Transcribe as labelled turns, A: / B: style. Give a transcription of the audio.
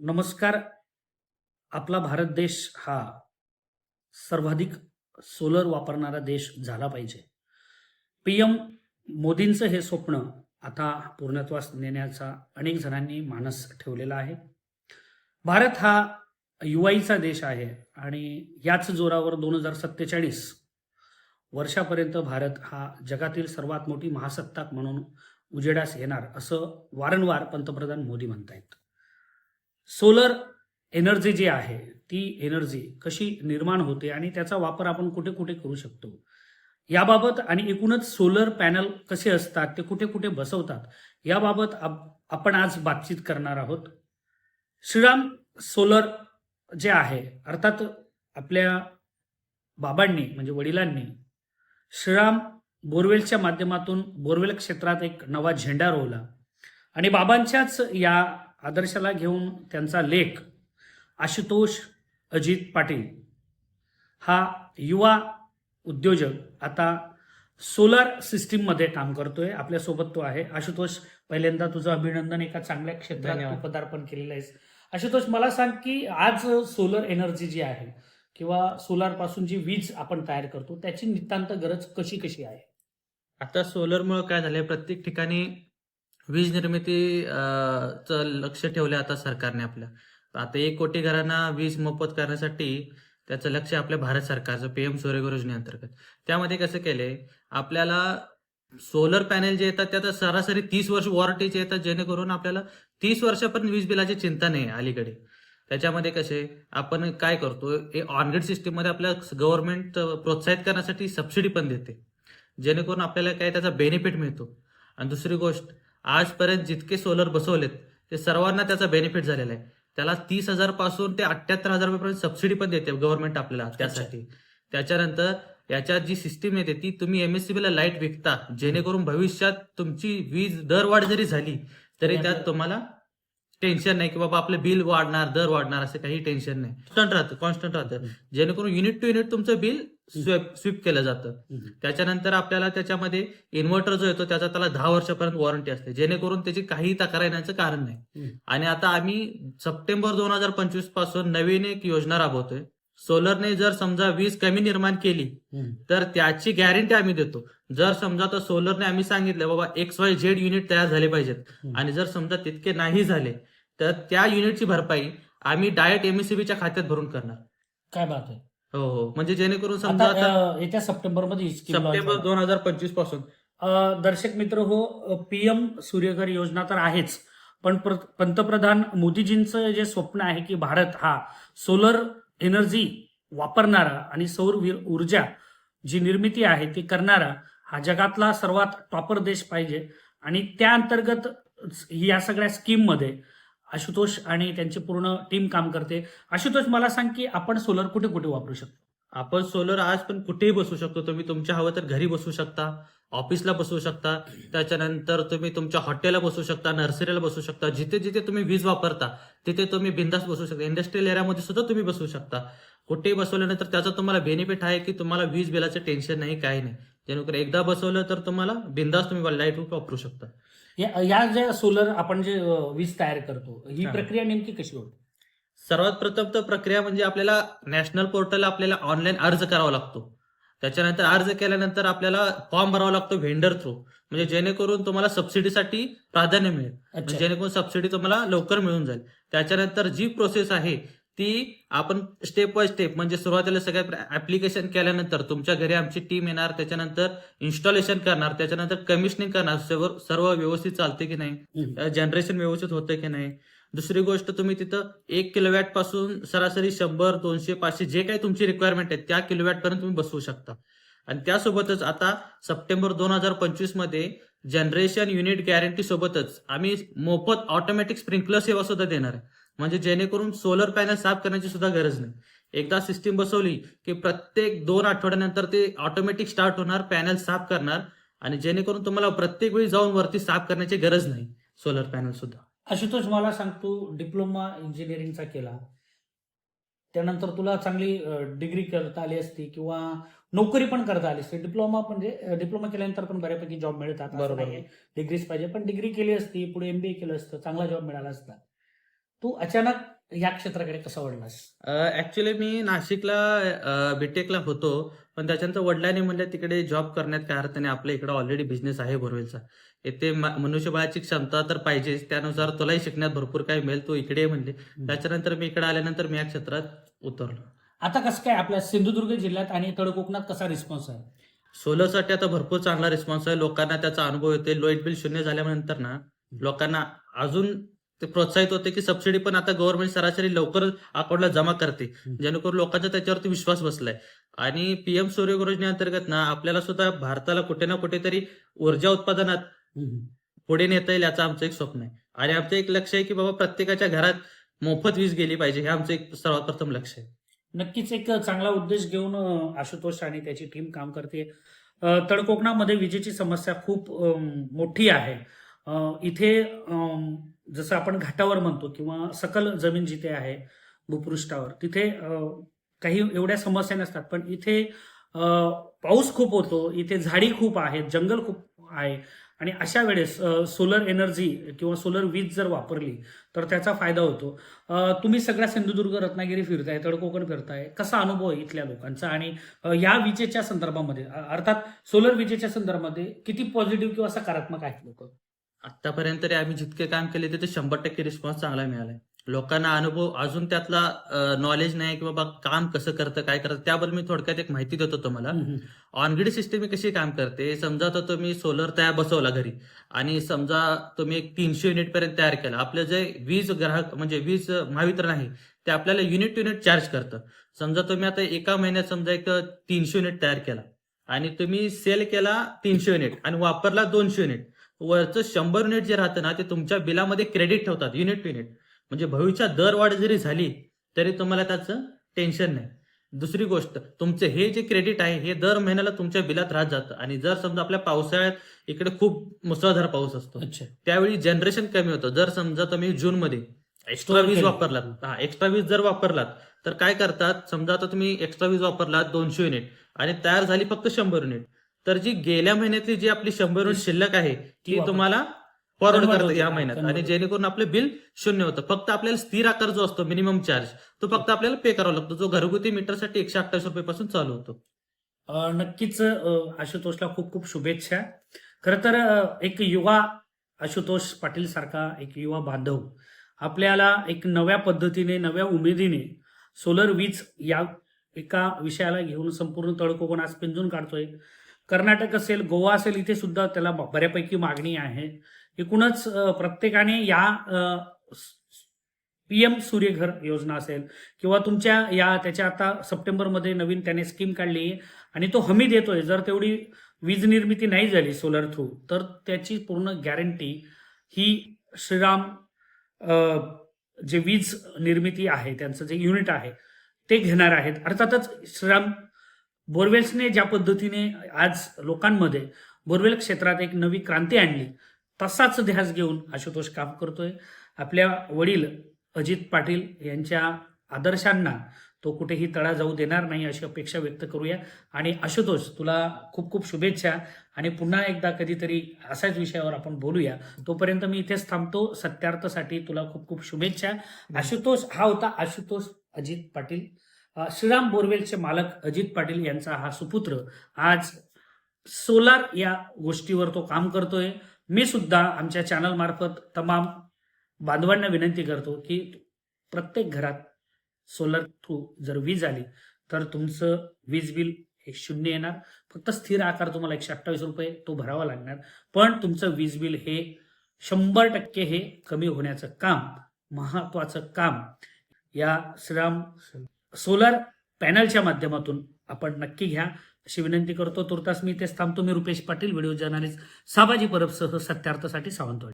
A: नमस्कार. आपला भारत देश हा सर्वाधिक सोलर वापरणारा देश झाला पाहिजे. पी एम मोदींचं हे स्वप्न आता पूर्णत्वास नेण्याचा अनेक जणांनी मानस ठेवलेला आहे. भारत हा युवाईचा देश आहे आणि याच जोरावर दोन हजार सत्तेचाळीस वर्षापर्यंत भारत हा जगातील सर्वात मोठी महासत्ताक म्हणून उजेडास येणार असं वारंवार पंतप्रधान मोदी म्हणतायत. सोलर एनर्जी जी आहे ती एनर्जी कशी निर्माण होते आणि त्याचा वापर आपण कुठे कुठे करू शकतो? याबाबत आणि एकूणच सोलर पॅनल कसे असतात ते कुठे कुठे बसवतात याबाबत आप- आपण आज बातचीत करणार आहोत. श्रीराम सोलर जे आहे अर्थात आपल्या बाबांनी म्हणजे वडिलांनी श्रीराम बोरवेलच्या माध्यमातून बोरवेल क्षेत्रात एक नवा झेंडा रोवला. आणि बाबांच्याच या आदर्शाला घेऊन त्यांचा लेख आशुतोष अजित पाटील. हा युवा उद्योजक आता सोलार सिस्टीममध्ये काम करतोय आपल्यासोबत तो आहे. आशुतोष पहिल्यांदा तुझं अभिनंदन एका चांगल्या क्षेत्रात. तू पदार्पण केलेलं आहेस. आशुतोष मला सांग की आज सोलर एनर्जी जी आहे किंवा सोलारपासून जी वीज आपण तयार करतो त्याची नितांत गरज कशी कशी आहे?
B: आता सोलरमुळे काय झालंय प्रत्येक ठिकाणी वीज निर्मिती च लक्ष ठेवलं आता सरकारने आपल्या आता एक कोटी घरांना वीज मोफत करण्यासाठी त्याचं लक्ष आपल्या भारत सरकारचं पीएम सूर्यघर योजनेअंतर्गत त्यामध्ये कसं केलंय आपल्याला सोलर पॅनेल जे येतात त्या सरासरी तीस वर्ष वॉरंटीचे येतात जेणेकरून आपल्याला तीस वर्षापर्यंत वीज बिलाची चिंता नाही आहे अलीकडे. त्याच्यामध्ये कसे आपण काय करतो ऑनग्रेड सिस्टीममध्ये आपल्या गव्हर्नमेंट प्रोत्साहित करण्यासाठी सबसिडी पण देते. जेणेकरून आपल्याला काय त्याचा बेनिफिट मिळतो. आणि दुसरी गोष्ट आजपर्यंत जितके सोलर बसवलेत ते सर्वांना त्याचा बेनिफिट झालेला आहे. त्याला तीस हजारपासून ते अठ्याहत्तर हजार रुपयापर्यंत सबसिडी पण देते गव्हर्नमेंट आपल्याला त्यासाठी. त्याच्यानंतर याच्यात जी सिस्टीम येते ती तुम्ही एमएससीबी ला लाइट विकता. जेणेकरून भविष्यात तुमची वीज दरवाढ जरी झाली तरी त्यात तुम्हाला टेन्शन नाही की बाबा आपलं बिल वाढणार दर वाढणार असं काही टेन्शन नाही. कॉन्स्टंट राहतं कॉन्स्टंट राहतं. जेणेकरून युनिट टू युनिट तुमचं बिल स्वीप स्वीप केलं जातं. त्याच्यानंतर आपल्याला त्याच्यामध्ये इन्व्हर्टर जो येतो त्याचा त्याला दहा वर्षापर्यंत वॉरंटी असते. जेणेकरून त्याची काही तक्रार येण्याचं कारण नाही. आणि आता आम्ही सप्टेंबर दोन हजार पंचवीसपासून नवीन एक योजना राबवतोय. सोलरने जर समजा वीज कमी निर्माण केली. तर त्याची गॅरंटी आम्ही देतो. जर समजा तर सोलरने आम्ही सांगितलं बाबा एक्स वाय झेड युनिट तयार झाले पाहिजेत. आणि जर समजा तितके नाही झाले तर त्या युनिटची भरपाई आम्ही डायरेक्ट एमएससीबीच्या खात्यात भरून करणार.
A: काय बात आहे.
B: हो हो. म्हणजे जेणेकरून समजा
A: येत्या सप्टेंबरमध्ये
B: सप्टेंबर दोन हजार पंचवीसपासून.
A: दर्शक मित्र हो पीएम सूर्यघर योजना तर आहेच. पण प्र- पंतप्रधान मोदीजींचं जे स्वप्न आहे की भारत हा सोलर एनर्जी वापरणारा आणि सौर ऊर्जा जी निर्मिती आहे ती करणारा हा जगातला सर्वात टॉपर देश पाहिजे. आणि त्या अंतर्गत या सगळ्या स्कीममध्ये आशुतोष आणि त्यांची पूर्ण टीम काम करते. आशुतोष मला सांग की आपण सोलर कुठे कुठे वापरू शकतो?
B: आपण सोलर आज पण कुठेही बसू शकतो. तुम्ही तुमच्या हवं तर घरी बसू शकता ऑफिसला बसू शकता त्याच्यानंतर तुम्ही तुमच्या हॉटेलला बसू शकता नर्सरीला बसू शकता जिथे जिथे तुम्ही वीज वापरता तिथे तुम्ही बिंदास बसू शकता. इंडस्ट्रियल एरियामध्ये सुद्धा तुम्ही बसू शकता. कुठेही बसवल्यानंतर त्याचा तुम्हाला बेनिफिट आहे की तुम्हाला वीज बिलाचं टेन्शन नाही काही नाही. जेणेकरून एकदा बसवलं तर तुम्हाला बिंदास तुम्ही लाइट वापरू शकता.
A: या ज्या सोलर आपण जे वीज तयार करतो हा. प्रक्रिया नेमकी कशी होते?
B: सर्वात प्रथम तर प्रक्रिया म्हणजे आपल्याला नॅशनल पोर्टलला आपल्याला ऑनलाईन अर्ज करावा लागतो. त्याच्यानंतर अर्ज केल्यानंतर आपल्याला फॉर्म भरावा लागतो व्हेंडर थ्रू म्हणजे जेणेकरून तुम्हाला सबसिडीसाठी प्राधान्य मिळेल. म्हणजे जेणेकरून सबसिडी तुम्हाला लवकर मिळून जाईल. त्याच्यानंतर जी प्रोसेस आहे ती आपण स्टेप बाय स्टेप म्हणजे सुरुवातीला सगळ्यात ऍप्लिकेशन केल्यानंतर तुमच्या घरी आमची टीम येणार त्याच्यानंतर इन्स्टॉलेशन करणार त्याच्यानंतर कमिशनिंग करणार सर्व व्यवस्थित चालते की नाही. जनरेशन व्यवस्थित होतं की नाही? दुसरी गोष्ट तुम्ही तिथं एक किलोवॅटपासून सरासरी शंभर दोनशे पाचशे जे काही तुमची रिक्वायरमेंट आहे त्या किलोवॅट पर्यंत तुम्ही बसवू शकता. आणि त्यासोबतच आता सप्टेंबर दोन हजार पंचवीसमध्ये जनरेशन युनिट गॅरंटी सोबतच आम्ही मोफत ऑटोमॅटिक स्प्रिंकलर सेवा सुद्धा देणार आहे. म्हणजे जेणेकरून सोलर पॅनल साफ करण्याची सुद्धा गरज नाही. एकदा सिस्टीम बसवली की प्रत्येक दोन आठवड्यानंतर ते ऑटोमॅटिक स्टार्ट होणार पॅनल साफ करणार आणि जेणेकरून तुम्हाला प्रत्येक वेळी जाऊन वरती साफ करण्याची गरज नाही सोलर पॅनल सुद्धा.
A: आशुतोष मला सांग तू डिप्लोमा इंजिनिअरिंगचा केला. त्यानंतर तुला चांगली डिग्री करता आली असती किंवा नोकरी पण करता आली असती. डिप्लोमा म्हणजे डिप्लोमा केल्यानंतर पण बऱ्यापैकी जॉब मिळतात
B: बरोबर.
A: डिग्रीच पाहिजे पण डिग्री केली असती पुढे एमबीए केलं असतं चांगला जॉब मिळाला असता. तू अचानक या क्षेत्राकडे कसा वळलास?
B: ऍक्च्युली मी नाशिकला बीटेकला होतो पण त्याच्यानंतर वडिलांनी म्हणलं तिकडे जॉब करण्यात काय अर्थ नाही आपल्या इकडे ऑलरेडी बिझनेस आहे बोरवेलचा. येथे मनुष्यबळाची क्षमता तर पाहिजेच. त्यानुसार तुलाही शिकण्यात भरपूर काही मिळेल. तू इकडे म्हणले. त्याच्यानंतर मी इकडे आल्यानंतर मी या क्षेत्रात उतरलो.
A: आता कसं काय आपल्या सिंधुदुर्ग जिल्ह्यात आणि तळ कोकणात कसा रिस्पॉन्स आहे?
B: सोलरसाठी आता भरपूर चांगला रिस्पॉन्स आहे. लोकांना त्याचा अनुभव येते लाइट बिल शून्य झाल्यानंतर ना लोकांना अजून ते प्रोत्साहित होते की सबसिडी पण आता गव्हर्नमेंट सरासरी लवकर अकाउंटला जमा करते. जेणेकरून लोकांचा त्याच्यावरती विश्वास बसलाय. आणि पीएम सूर्य योजनेअंतर्गत ना आपल्याला सुद्धा भारताला कुठे ना कुठेतरी ऊर्जा उत्पादनात पुढे नेता येईल याचं आमचं एक स्वप्न आहे. आणि आमचं एक लक्ष आहे की बाबा प्रत्येकाच्या घरात मोफत वीज गेली पाहिजे हे आमचं एक सर्वात प्रथम लक्ष आहे.
A: नक्कीच एक चांगला उद्देश घेऊन आशुतोष आणि त्याची टीम काम करते. अं, तळकोकणामध्ये विजेची समस्या खूप मोठी आहे. इथे जसं आपण घाटावर म्हणतो किंवा सकल जमीन जिथे आहे भूपृष्ठावर तिथे काही एवढ्या समस्या नसतात. पण इथे पाऊस खूप होतो इथे झाडी खूप आहेत जंगल खूप आहे. आणि अशा वेळेस सोलर एनर्जी किंवा सोलर वीज जर वापरली तर त्याचा फायदा होतो. तुम्ही सगळ्या सिंधुदुर्ग रत्नागिरी फिरताय तडकोकण फिरताय कसा अनुभव आहे इथल्या लोकांचा? आणि या विजेच्या संदर्भामध्ये अर्थात सोलर विजेच्या संदर्भामध्ये किती पॉझिटिव्ह किंवा सकारात्मक आहेत लोक?
B: आतापर्यंत तरी आम्ही जितके काम केले तिथे शंभर टक्के रिस्पॉन्स चांगला मिळालाय. लोकांना अनुभव अजून त्यातला नॉलेज नाही की बाबा काम कसं करतं काय करतं त्याबद्दल मी थोडक्यात एक माहिती देतो तुम्हाला. ऑनग्रिड सिस्टीम ही कशी काम करते? समजा आता तुम्ही सोलर तयार बसवला घरी आणि समजा तुम्ही एक तीनशे युनिट पर्यंत तयार केला. आपलं जे वीज ग्राहक म्हणजे वीज महावितरण आहे ते आपल्याला युनिट टू युनिट चार्ज करतं. समजा तुम्ही आता एका महिन्यात समजा एक तीनशे युनिट तयार केला आणि तुम्ही सेल केला तीनशे युनिट आणि वापरला दोनशे युनिट वरचं शंभर युनिट जे राहतं ना ते तुमच्या बिलामध्ये क्रेडिट ठेवतात युनिट टू युनिट म्हणजे भविष्यात दरवाढ जरी झाली तरी तुम्हाला त्याचं टेन्शन नाही. दुसरी गोष्ट तुमचं हे जे क्रेडिट आहे हे दर महिन्याला तुमच्या बिलात राहत जातं. आणि जर समजा आपल्या पावसाळ्यात इकडे खूप मुसळधार पाऊस असतो
A: अच्छा.
B: त्यावेळी जनरेशन कमी होतं. जर समजा तुम्ही जून मध्ये एक्स्ट्रा वीज. वापरलात हा एक्स्ट्रा वीज जर वापरलात तर काय करतात? समजा आता तुम्ही एक्स्ट्रा वीज वापरलात दोनशे युनिट आणि तयार झाली फक्त शंभर युनिट. तर जी गेल्या महिन्यातली जी आपली शंभर युनिट शिल्लक आहे ती तुम्हाला फॉरवर्ड
A: होते.
B: या महिन्यात. आणि. जेणेकरून आपलं बिल शून्य होतं. फक्त आपल्याला स्थिर आकार जो असतो मिनिमम चार्ज तो फक्त आपल्याला पे करावा लागतो. जो घरगुती मीटरसाठी एकशे अठ्ठावीस रुपयापासून चालू होतो.
A: नक्कीच आशुतोषला खूप खूप शुभेच्छा. खरं तर एक युवा आशुतोष पाटील सारखा एक युवा बांधव आपल्याला एक नव्या पद्धतीने नव्या उमेदीने सोलर वीज या एका विषयाला घेऊन संपूर्ण तळकोकण आज पिंजून काढतोय. कर्नाटक असेल गोवा असेल इथे सुद्धा त्याला बऱ्यापैकी मागणी आहे. एकूणच प्रत्येकाने या पी एम सूर्यघर योजना असेल किंवा तुमच्या या त्याच्या आता सप्टेंबरमध्ये नवीन त्याने स्कीम काढली आहे आणि तो हमी देतोय. जर तेवढी वीज निर्मिती नाही झाली सोलर थ्रू तर त्याची पूर्ण गॅरंटी ही श्रीराम जे वीज निर्मिती आहे त्यांचं जे युनिट आहे ते घेणार आहेत. अर्थातच श्रीराम बोरवेल्सने ज्या पद्धतीने आज लोकांमध्ये बोरवेल क्षेत्रात एक नवी क्रांती आणली तसाच ध्यास घेऊन आशुतोष काम करतोय. आपल्या वडील अजित पाटील यांच्या आदर्शांना तो कुठेही तळा जाऊ देणार नाही अशी अपेक्षा व्यक्त करूया. आणि आशुतोष तुला खूप खूप शुभेच्छा. आणि पुन्हा एकदा कधीतरी असाच विषयावर आपण बोलूया. तोपर्यंत मी इथेच थांबतो. सत्यार्थसाठी तुला खूप खूप शुभेच्छा. आशुतोष हा होता आशुतोष अजित पाटील. श्रीराम बोरवेलचे मालक अजित पाटील यांचा हा सुपुत्र. आज सोलार या गोष्टीवर तो काम करतोय. मी सुद्धा आमच्या चॅनल मार्फत तमाम बांधवांना विनंती करतो की प्रत्येक घरात सोलर थ्रू जर वीज आली तर तुमचं वीज बिल हे शून्य येणार. फक्त स्थिर आकार तुम्हाला एकशे अठ्ठावीस रुपये तो भरावा लागणार. पण तुमचं वीज बिल हे शंभर टक्के हे कमी होण्याचं काम महत्वाचं काम या श्रीराम सोलर पॅनलच्या माध्यमातून आपण नक्की घ्या. अशी विनंती करतो. तुर्तास मी इथेच थांबतो. मी रुपेश पाटील व्हिडिओ जर्नालिस्ट साबाजी परबसह सत्यार्थासाठी सावंतवाडी.